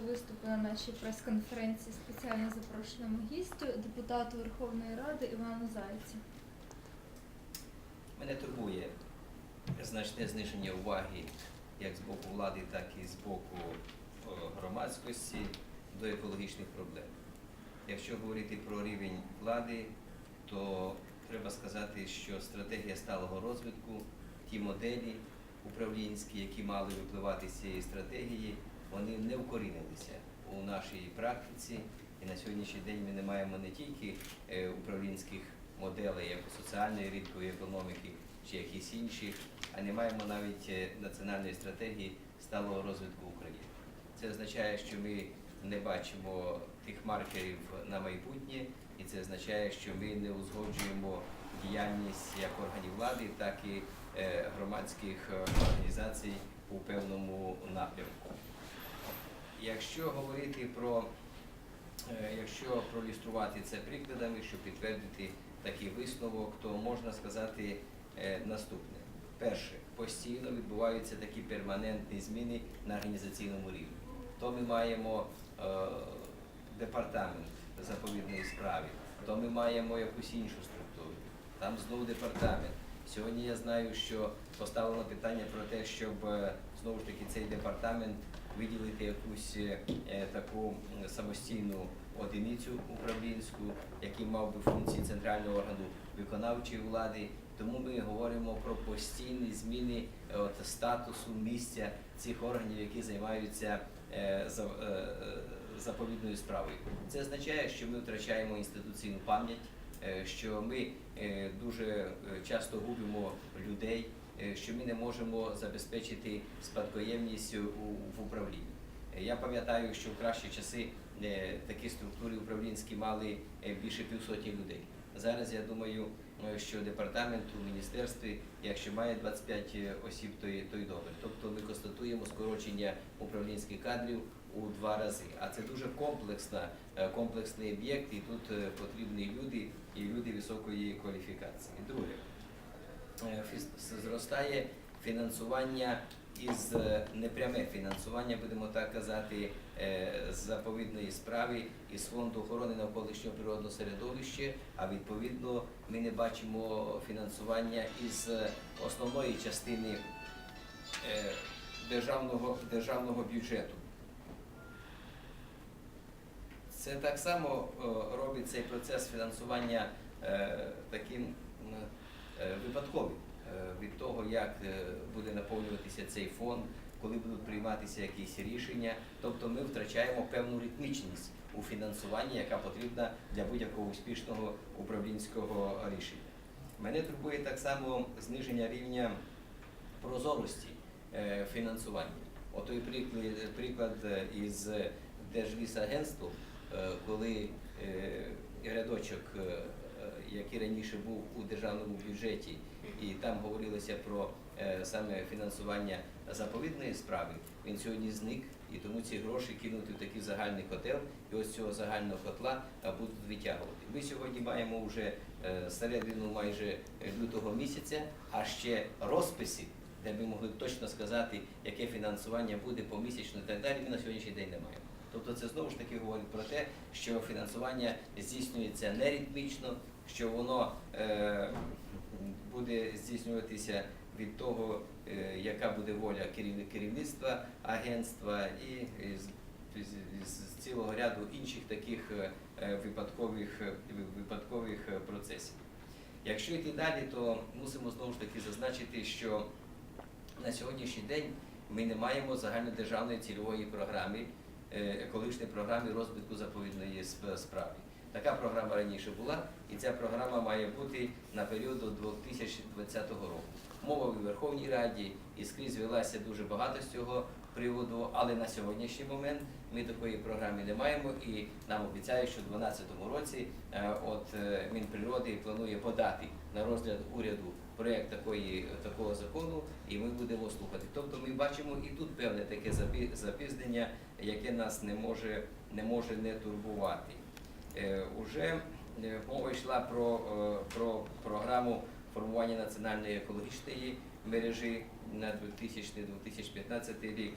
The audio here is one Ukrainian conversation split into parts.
виступу на нашій прес-конференції спеціально запрошеному гістю, депутату Верховної Ради Івану Зайцю. Мене турбує значне зниження уваги як з боку влади, так і з боку е, громадськості до екологічних проблем. Якщо говорити про рівень влади, то треба сказати, що стратегія сталого розвитку, ті моделі управлінські, які мали випливати з цієї стратегії, вони не вкорінилися у нашій практиці. І на сьогоднішній день ми не маємо не тільки е, управлінських моделей, як у соціальної ринкової економіки чи якісь інші, а не маємо навіть е, національної стратегії сталого розвитку України. Це означає, що ми не бачимо тих маркерів на майбутнє, і це означає, що ми не узгоджуємо діяльність як органів влади, так і е, громадських організацій у певному напрямку. Якщо говорити про Е, Якщо проілюструвати це прикладами, щоб підтвердити такий висновок, то можна сказати е, наступне. Перше, постійно відбуваються такі перманентні зміни на організаційному рівні. То ми маємо е, департамент заповідної справи, то ми маємо якусь іншу структуру, там знову департамент. Сьогодні я знаю, що поставлено питання про те, щоб знову ж таки цей департамент виділити якусь е, таку самостійну одиницю управлінську, який мав би функції центрального органу виконавчої влади. Тому ми говоримо про постійні зміни е, от, статусу місця цих органів, які займаються е, за- е, заповідною справою. Це означає, що ми втрачаємо інституційну пам'ять, е, що ми е, дуже е, часто губимо людей, що ми не можемо забезпечити спадкоємність в управлінні. Е, Я пам'ятаю, що в кращі часи е, такі структури управлінські мали е, більше півсотні людей. Зараз я думаю, е, що департамент у міністерстві, якщо має 25 осіб, то й, то й добре. Тобто ми констатуємо скорочення управлінських кадрів у два рази. А це дуже комплексна, е, комплексний об'єкт, і тут е, потрібні люди і люди високої кваліфікації. Друге, е, зростає фінансування із е, непряме фінансування, будемо так казати, е, з заповідної справи із фонду охорони навколишнього природного середовища, а відповідно ми не бачимо фінансування із е, основної частини е, державного, державного бюджету. Це так само е, робить цей процес фінансування е, таким е, випадковим е, від того, як е, буде наповнюватися цей фонд, коли будуть прийматися якісь рішення. Тобто ми втрачаємо певну ритмічність у фінансуванні, яка потрібна для будь-якого успішного управлінського рішення. Мене турбує так само зниження рівня прозорості фінансування. Отой приклад, із Держлісагентством, коли рядочок, який раніше був у державному бюджеті, і там говорилося про е, саме фінансування заповідної справи, він сьогодні зник, і тому ці гроші кинути в такий загальний котел, і ось цього загального котла е, будуть витягувати. Ми сьогодні маємо вже е, середину майже лютого місяця, а ще розписи, де ми могли точно сказати, яке фінансування буде помісячно і так далі, ми на сьогоднішній день не маємо. Тобто це знову ж таки говорить про те, що фінансування здійснюється неритмічно, що воно е, буде здійснюватися від того, е, яка буде воля керівництва агентства і з, з- цілого ряду інших таких е, випадкових, випадкових процесів. Якщо йти далі, то мусимо знову ж таки зазначити, що на сьогоднішній день ми не маємо загальнодержавної цільової програми, екологічної програми розвитку заповідної справи. Така програма раніше була, і ця програма має бути на період до 2020 року. Мова у Верховній Раді і скрізь велася дуже багато з цього приводу, але на сьогоднішній момент ми такої програми не маємо, і нам обіцяють, що у 2012 році е, от е, Мінприроди планує подати на розгляд уряду проєкт такої, такого закону, і ми будемо слухати. Тобто ми бачимо і тут певне таке запізнення, яке нас не може не, може не турбувати. Е, Уже е, мова йшла про, е, про програму формування національної екологічної мережі на 2000-2015 рік.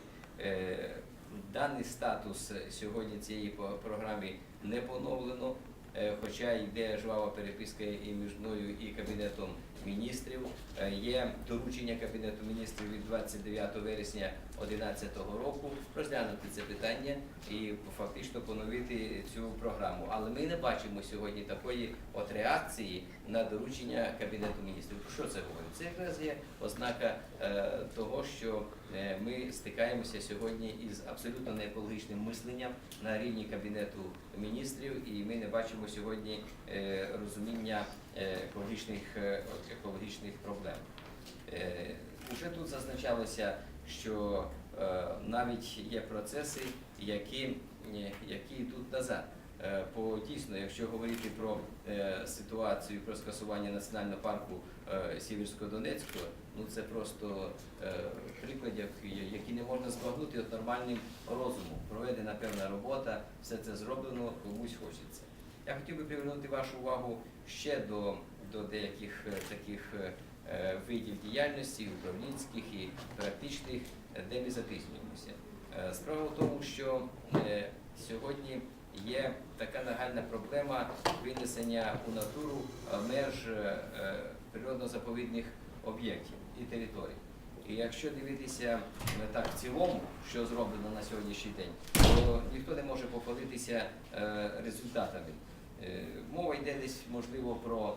Даний статус сьогодні цієї програми не поновлено, хоча йде жвава переписка і між мною і Кабінетом міністрів. Е, Є доручення Кабінету міністрів від 29 вересня 2011 року розглянути це питання і фактично поновити цю програму. Але ми не бачимо сьогодні такої от реакції на доручення Кабінету міністрів. Про що це говорить? Це якраз є ознака е, того, що е, ми стикаємося сьогодні із абсолютно неекологічним мисленням на рівні Кабінету міністрів, і ми не бачимо сьогодні е, розуміння е, екологічних, е, екологічних проблем. Уже тут зазначалося, що навіть є процеси, які, які йдуть назад. По дійсно, якщо говорити про ситуацію про скасування національного парку Сіверсько-Донецького, ну це просто е, приклад, як- який не можна збагнути от нормальним розумом. Проведена певна робота, все це зроблено, комусь хочеться. Я хотів би привернути вашу увагу ще до, до деяких е, таких е, е, видів діяльності, управлінських і практичних, де ми затиснюємося. Е, Справа в тому, що е, сьогодні є така нагальна проблема винесення у натуру меж е, е, природно-заповідних об'єктів і територій. І якщо дивитися е, так в цілому, що зроблено на сьогоднішній день, то ніхто не може похвалитися е, результатами. Е, Мова йде десь, можливо, про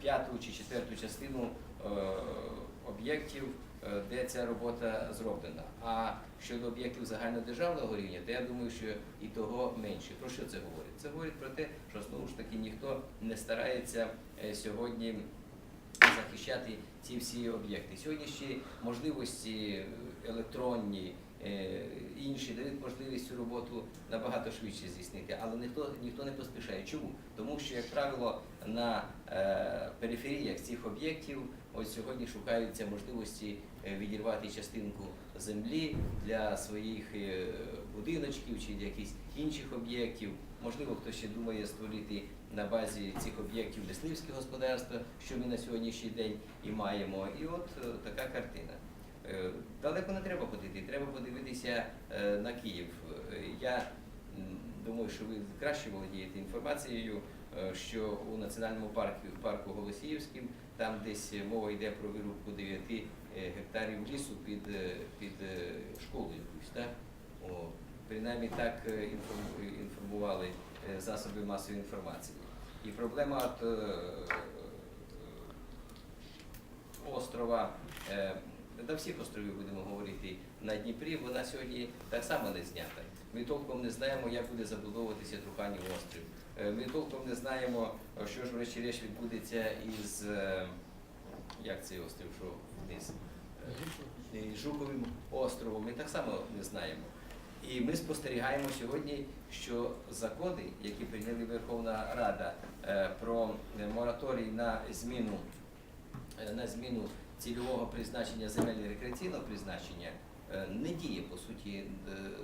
п'яту чи четверту частину об'єктів, де ця робота зроблена. А щодо об'єктів загальнодержавного рівня, то я думаю, що і того менше. Про що це говорить? Це говорить про те, що знову ж таки ніхто не старається сьогодні захищати ці всі об'єкти. Сьогоднішні можливості е, електронні, е, інші дають можливість цю роботу набагато швидше здійснити, але ніхто ніхто не поспішає. Чому? Тому що, як правило, на е, периферіях цих об'єктів ось сьогодні шукаються можливості е, відірвати частинку землі для своїх будиночків чи для якихось інших об'єктів. Можливо, хтось ще думає створити на базі цих об'єктів мисливське господарство, що ми на сьогоднішній день і маємо. І от е, така картина. Е, Далеко не треба ходити, треба подивитися е, на Київ. Я думаю, що ви краще володієте інформацією, що у національному парку, парку Голосіївським там десь мова йде про вирубку 9 е, гектарів лісу під, під школу якусь. Так? Принаймні так е, інформували е, засоби масової інформації. І проблема от, е, острова, до всіх островів будемо говорити на Дніпрі, вона сьогодні так само не знята. Ми толком не знаємо, як буде забудовуватися Труханів острів. Ми толком не знаємо, що ж врешті-решт відбудеться із як цей острів, що вниз. Жуковим островом, ми так само не знаємо. І ми спостерігаємо сьогодні, що закони, які прийняли Верховна Рада е, про мораторій на зміну, е, на зміну цільового призначення земель рекреаційного призначення, е, не діє по суті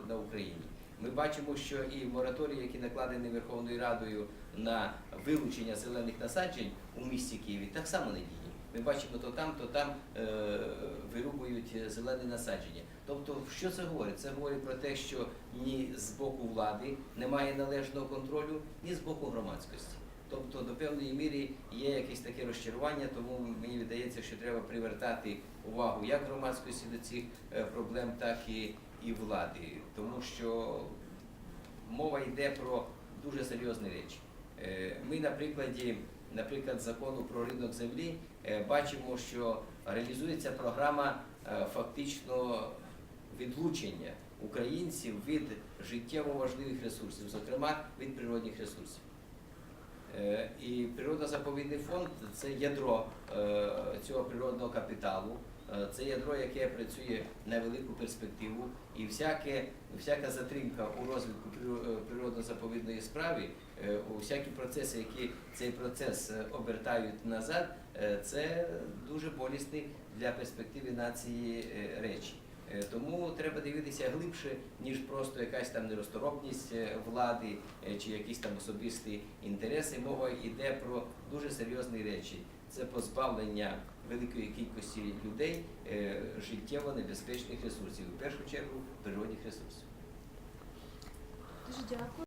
на Україні. Ми бачимо, що і мораторій, який накладений Верховною Радою на вилучення зелених насаджень у місті Києві, так само не діє. Ми бачимо то там, то там вирубують е, зелені насадження. Тобто, що це говорить? Це говорить про те, що ні з боку влади немає належного контролю, ні з боку громадськості. Тобто до певної міри є якесь таке розчарування, тому мені видається, що треба привертати увагу як громадськості до цих е, проблем, так і, і влади. Тому що мова йде про дуже серйозні речі. Е, Ми на прикладі, наприклад, закону про ринок землі е, бачимо, що реалізується програма фактично відлучення українців від життєво важливих ресурсів, зокрема від природних ресурсів. Е, І природно-заповідний фонд це ядро е, цього природного капіталу, Е, це ядро, яке працює на велику перспективу, і всяке, всяка затримка у розвитку природно-заповідної справи, всякі процеси, які цей процес обертають назад, це дуже болісні для перспективи нації речі. Е, Тому треба дивитися глибше, ніж просто якась там неросторопність е, влади е, чи якісь там особисті інтереси. Мова йде про дуже серйозні речі. Це позбавлення великої кількості людей життєво небезпечних ресурсів, в першу чергу природних ресурсів. Дуже дякую.